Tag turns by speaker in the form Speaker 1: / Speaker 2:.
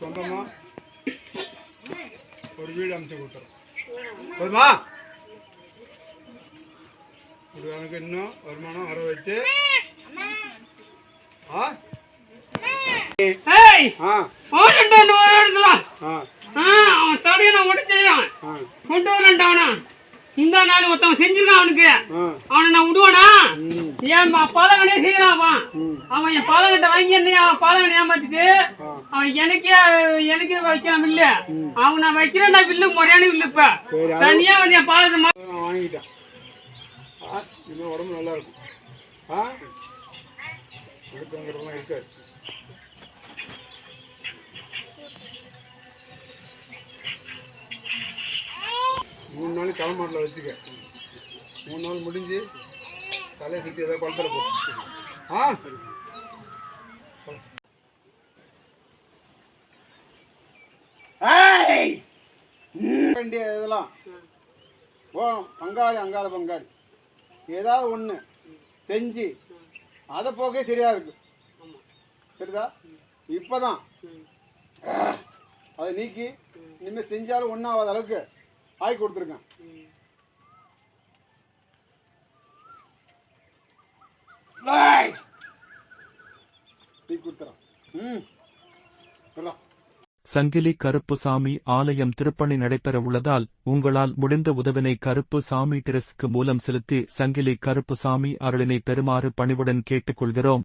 Speaker 1: சொந்தமாக ஒரு வீடு அமைச்சு கொடுத்துறோம். போதுமா? இப்படி எனக்கு இன்னும் வருமானம் வர வச்சு.
Speaker 2: ஒரு கொண்டு வரேன்டா அவனா. இந்த நாள் ஒருத்தவன் செஞ்சிருக்கான் அவனுக்கு. அவனை நான் விடுவானா? ஏன் பாலகனே செய்யறான் அவன். அவன் என் பாலகன்ட்ட வாங்கி என்ன அவன் பாலகனை ஏமாத்திட்டு அவன் எனக்கே எனக்கே வைக்கலாம் இல்ல. அவன் நான் வைக்கிறேன்டா வில்லு முறையான வில்லு இப்ப. தனியா வந்து என் பாலகத்தை
Speaker 1: நான் வாங்கிட்டேன். இன்னும் உடம்பு நல்லா இருக்கும். ஆ? இருக்காது. மூணு நாள் தலைமாட்டில் வச்சுக்க. மூணு நாள் முடிஞ்சு தலையை சுற்றி ஏதாவது குளத்துல போட்டு ஆ? ஏய்! வேண்டிய இதெல்லாம். ஓ பங்காளி அங்காள பங்காளி. ஏதாவது ஒன்று செஞ்சு அதை போக்கே சரியாக இருக்கு. சரிதா? இப்போ தான் அதை நீக்கி இனிமேல் செஞ்சாலும் ஒன்றாவாத அளவுக்கு ஆக்கி கொடுத்துருக்கேன்.
Speaker 3: சங்கிலி கருப்பு சாமி ஆலயம் திருப்பணி நடைபெற உள்ளதால் உங்களால் முடிந்த உதவினை கருப்பு சாமி டிரஸ்க்கு மூலம் செலுத்தி சங்கிலி கருப்பு சாமி அருளினை பெறுமாறு பணிவுடன் கேட்டுக்கொள்கிறோம்.